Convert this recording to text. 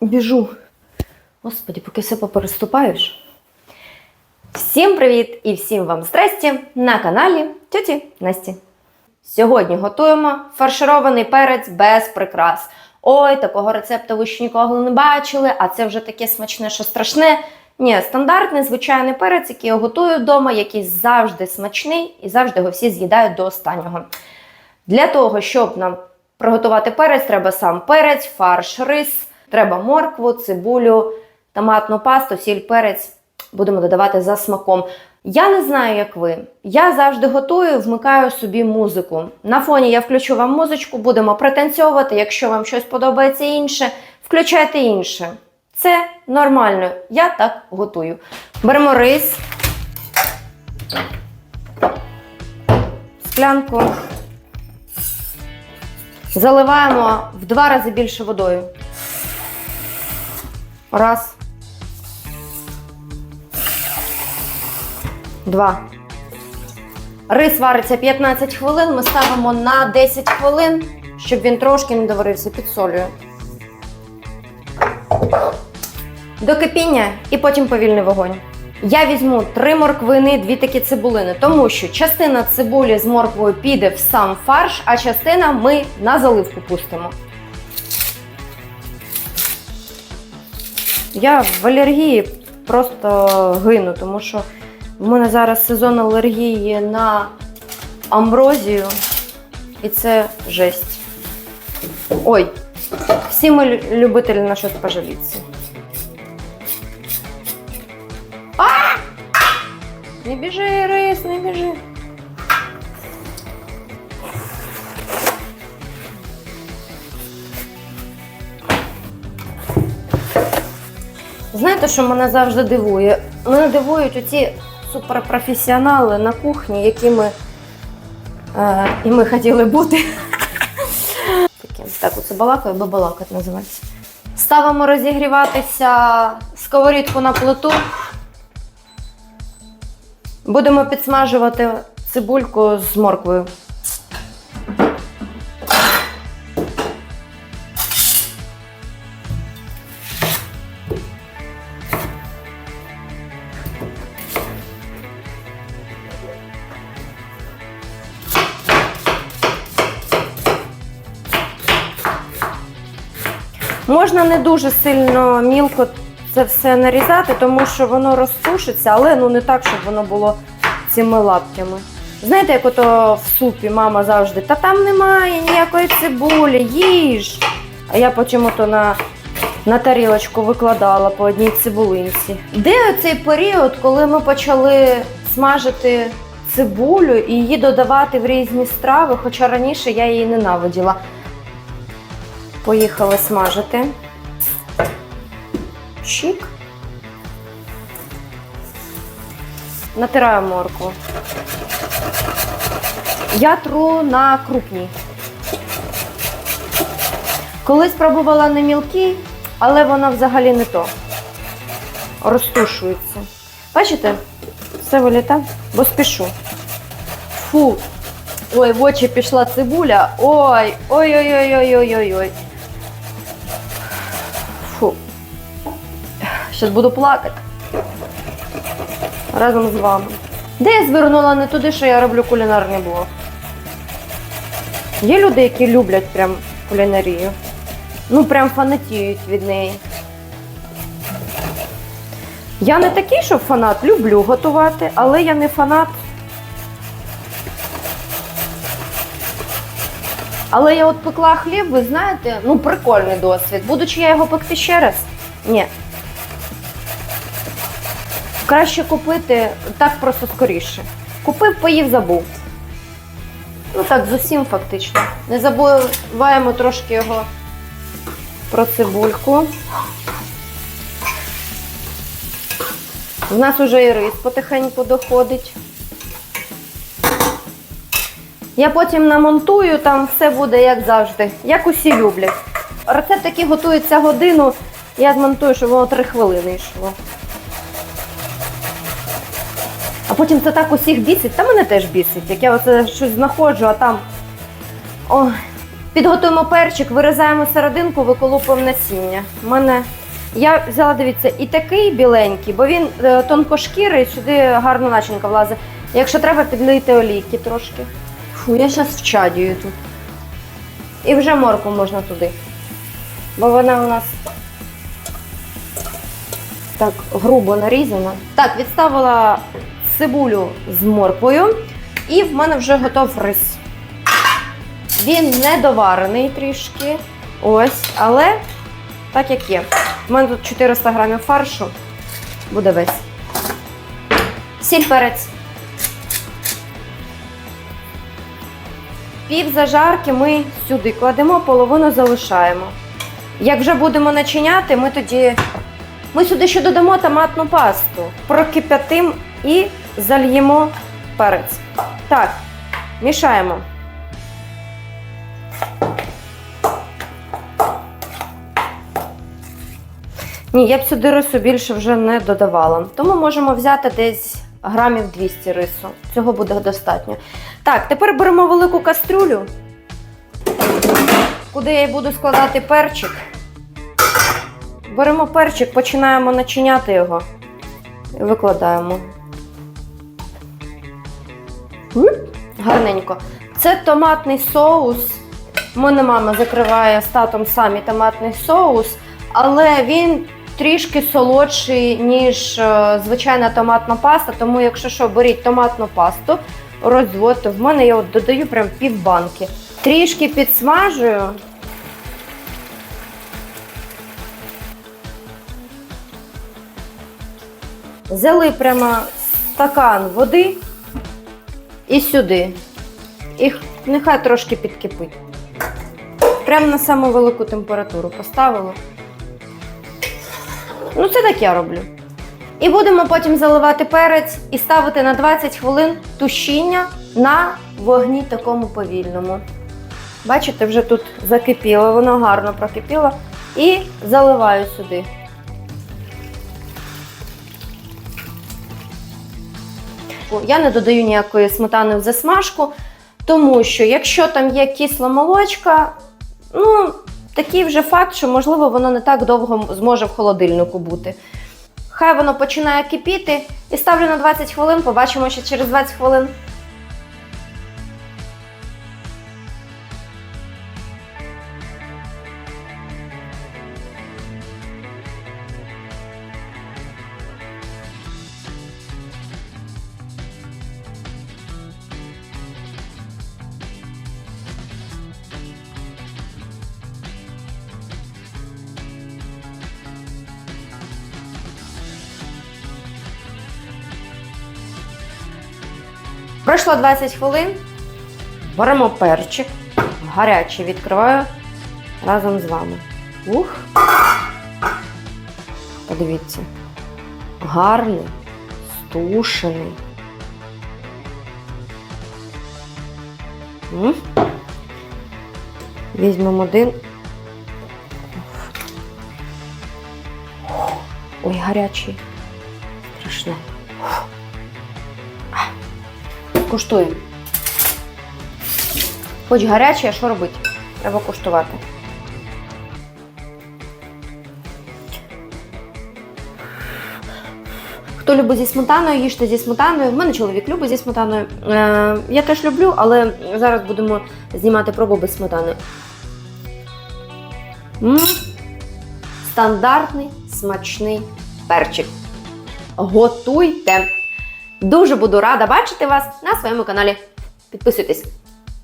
Біжу. Господі, поки все попереступаєш. Всім привіт і всім вам здрасті на каналі тьоті Насті. Сьогодні готуємо фарширований перець без прикрас. Ой, такого рецепту ви ще ніколи не бачили, а це вже таке смачне, що страшне. Ні, стандартний звичайний перець, який я готую вдома, який завжди смачний і завжди його всі з'їдають до останнього. Для того, щоб нам приготувати перець, треба сам перець, фарш, рис, треба моркву, цибулю, томатну пасту, сіль, перець. Будемо додавати за смаком. Я не знаю, як ви. Я завжди готую, вмикаю собі музику. На фоні я включу вам музичку, будемо пританцьовувати. Якщо вам щось подобається інше, включайте інше. Це нормально. Я так готую. Беремо рис, склянку. Заливаємо в два рази більше водою. Раз. Два. Рис вариться 15 хвилин. Ми ставимо на 10 хвилин, щоб він трошки не доварився під солью. До кипіння і потім повільний вогонь. Я візьму три морквини, дві такі цибулини, тому що частина цибулі з морквою піде в сам фарш, а частина ми на заливку пустимо. Я в алергії просто гину, тому що в мене зараз сезон алергії на амброзію, і це жесть. Ой, всі ми любителі на щось пожаліться. Не біжи, рис, не біжи. Знаєте, що мене завжди дивує? Мене дивують оці суперпрофесіонали на кухні, якими е, і ми хотіли бути. Так, оце балакаю, бо балакать називається. Ставимо розігріватися сковорідку на плиту. Будемо підсмажувати цибульку з морквою. Можна не дуже сильно мілко це все нарізати, тому що воно розтушиться, але ну не так, щоб воно було цими лапками. Знаєте, як ото в супі мама завжди, та там немає ніякої цибулі, їж. А я потім ото на, на тарілочку викладала по одній цибулинці. Де оцей період, коли ми почали смажити цибулю і її додавати в різні страви, хоча раніше я її ненавиділа. Поїхали смажити. Чик. Натираю моркву. Я тру на крупній. Колись пробувала на мілкій, але вона взагалі не то. Розтушується. Бачите? Все вилітає, бо спішу. Фу. Ой, в очі пішла цибуля. Ой, ой-ой-ой-ой-ой-ой-ой. Щас буду плакати. Разом з вами. Де я звернула не туди, що я роблю кулінарний блог? Є люди, які люблять прям кулінарію. Ну, прям фанатіють від неї. Я не такий, що фанат, люблю готувати, але я не фанат. Але я от пекла хліб, ви знаєте, ну прикольний досвід. Будучи я його пекти ще раз? Ні. Краще купити так просто скоріше. Купив, поїв, забув. Ну так, з усім фактично. Не забуваємо трошки його про цибульку. У нас уже і рис потихеньку доходить. Я потім намонтую, там все буде як завжди, як усі люблять. Рецепт, який готується годину, я змонтую, щоб воно 3 хвилини йшло. А потім це так усіх бісить, та мене теж бісить. Як я оце щось знаходжу, а там. Ой, Підготуємо перчик, вирізаємо серединку, виколупуємо насіння. У мене я взяла, дивіться, і такий біленький, бо він е, тонкошкірий, сюди гарно начинка влазить. Якщо треба, підлийте олійки трошки. Фу, я зараз вчадію тут. І вже морку можна туди. Бо вона у нас так грубо нарізана. Так, відставила цибулю з морквою, і в мене вже готов рис. Він не доварений трішки. Ось, але так як є. У мене тут 400 грамів фаршу. Буде весь. Сіль перець. Пів зажарки ми сюди кладемо, половину залишаємо. Як вже будемо начиняти, ми тоді. Ми сюди ще додамо томатну пасту, прокип'ятим і зальємо перець. Так, мішаємо. Ні, я б сюди рису більше вже не додавала. Тому можемо взяти десь грамів 200 рису. Цього буде достатньо. Так, тепер беремо велику кастрюлю, куди я буду складати перчик. Беремо перчик, починаємо начиняти його і викладаємо. Гарненько. Це томатний соус. Мене мама закриває з татом самі томатний соус, але він трішки солодший, ніж е, звичайна томатна паста. Тому, якщо що, беріть томатну пасту, розводьте. В мене я от додаю прям пів банки. Трішки підсмажую. Взяли прямо стакан води і сюди. І нехай трошки підкипить. Прямо на саму велику температуру поставила. Ну, це так я роблю. І будемо потім заливати перець і ставити на 20 хвилин тушіння на вогні такому повільному. Бачите, вже тут закипіло, воно гарно прокипіло. І заливаю сюди. Я не додаю ніякої сметани в засмажку, тому що якщо там є кисла молочка, ну, такий вже факт, що можливо воно не так довго зможе в холодильнику бути. Хай воно починає кипіти і ставлю на 20 хвилин, побачимо ще через 20 хвилин. Пройшло 20 хвилин. Беремо перчик. Гарячий відкриваю разом з вами. Ух. Подивіться. Гарний, стушений. М? Візьмемо один. Ой, гарячий. Куштуємо. Хоч гарячий, а що робити? Треба куштувати. Хто любить зі сметаною, їжте зі сметаною. В мене чоловік любить зі сметаною. Е, я теж люблю, але зараз будемо знімати пробу без сметани. м Стандартний смачний перчик. Готуйте! Дуже буду рада бачити вас на своєму каналі. Підписуйтесь.